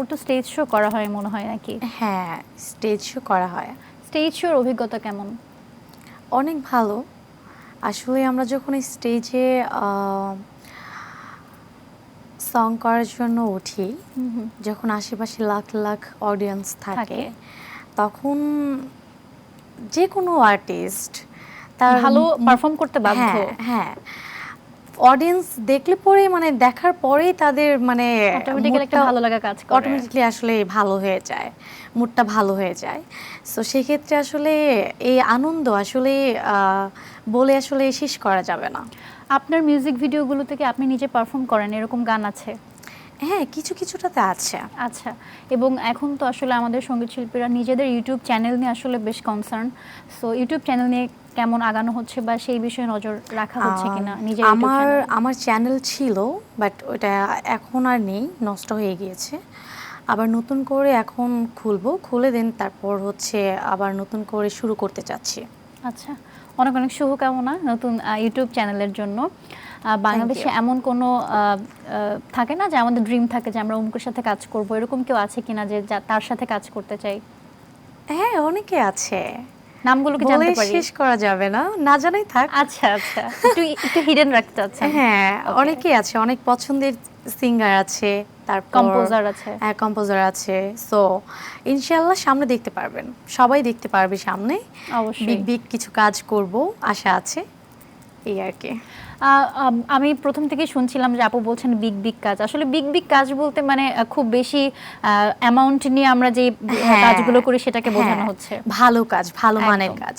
আপুর তো stage show করা হয় মনে হয় নাকি? হ্যাঁ স্টেজ শো করা হয়। স্টেজ শোর অভিজ্ঞতা কেমন? অনেক ভালো। আসলে আমরা যখন স্টেজে সং করার জন্য উঠি যখন আশেপাশে লাখ লাখ অডিয়েন্স থাকে থাকে। তখন যে কোনো আর্টিস্ট তার ভালো পারফর্ম করতে বাধ্য। হ্যাঁ হ্যাঁ। অডিয়েন্স দেখলে পরে মানে দেখার পরেই তাদের মানে অটোমেটিক্যালি একটা ভালো লাগা কাজ করে। অটোমেটিকলি আসলে ভালো হয়ে যায় মুডটা ভালো হয়ে যায়। সো সেক্ষেত্রে আসলে এই আনন্দ আসলে বলে আসলে শেষ করা যাবে না। আপনার মিউজিক ভিডিওগুলো থেকে আপনি নিজে পারফর্ম করেন এরকম গান আছে? হ্যাঁ কিছু কিছুটাতে আছে। আচ্ছা এবং এখন তো আসলে আমাদের সংগীত শিল্পীরা নিজেদের ইউটিউব চ্যানেল নিয়ে আসলে বেশ কনসার্ন সো ইউটিউব চ্যানেল নিয়ে কেমন আগানো হচ্ছে বা সেই বিষয়ে নজর রাখা হচ্ছে কিনা নিজের আমার আমার চ্যানেল ছিল বাট ওটা এখন আর নেই নষ্ট হয়ে গিয়েছে। আবার নতুন করে এখন খুলবো খুলে দেন তারপর হচ্ছে আবার নতুন করে শুরু করতে চাচ্ছি। আচ্ছা অনেক অনেক শুভকামনা নতুন ইউটিউব চ্যানেলের জন্য। বাংলাদেশে এমন কোনো থাকে না যে আমাদের ড্রিম থাকে যে আমরা অমুকের সাথে কাজ করব? এরকম কেউ আছে কিনা যে তার সাথে কাজ করতে চাই? হ্যাঁ অনেকে আছে। নামগুলো কি জানতে পারি? শেষ করা যাবে না। না জানাই থাক। আচ্ছা আচ্ছা। একটু একটু হিডেন রাখতে চাচ্ছেন। হ্যাঁ. অনেকেই আছে। অনেক পছন্দের সিঙ্গার আছে তারপর কম্পোজার আছে। হ্যাঁ কম্পোজার আছে। সো ইনশাআল্লাহ সামনে দেখতে পারবেন। সবাই দেখতে পারবে সামনে। অবশ্যই। বিগ বিগ কিছু কাজ করব আশা আছে। এই আর কি। আমি প্রথম থেকেই শুনছিলাম যে আপু বলছেন বিগ বিগ কাজ। আসলে বিগ বিগ কাজ বলতে মানে খুব বেশি অ্যামাউন্ট নিয়ে আমরা যে হ্যাঁ, কাজগুলো করি সেটাকে বোঝানো হ্যাঁ, হচ্ছে। ভালো কাজ ভালো মানের কাজ।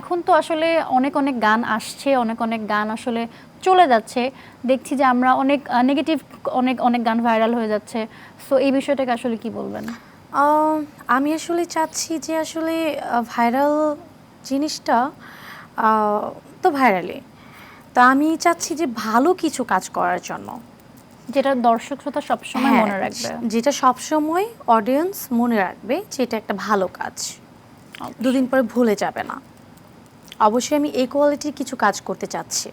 এখন তো আসলে অনেক অনেক গান আসছে অনেক অনেক গান আসলে চলে যাচ্ছে। দেখছি যে আমরা অনেক নেগেটিভ অনেক অনেক গান ভাইরাল হয়ে যাচ্ছে। সো এই বিষয়টাকে আসলে কি বলবেন? আহ, আমি আসলে চাচ্ছি যে আসলে ভাইরাল জিনিসটা তো ভাইরালি তো আমি চাচ্ছি যে ভালো কিছু কাজ করার জন্য। যেটা দর্শক শ্রোতা সবসময় হ্যাঁ, মনে রাখবে। যেটা সবসময় অডিয়েন্স মনে রাখবে যে এটা একটা ভালো কাজ। দুদিন পরে ভুলে যাবে না। অবশ্যই আমি এই কোয়ালিটির কিছু কাজ করতে চাচ্ছি।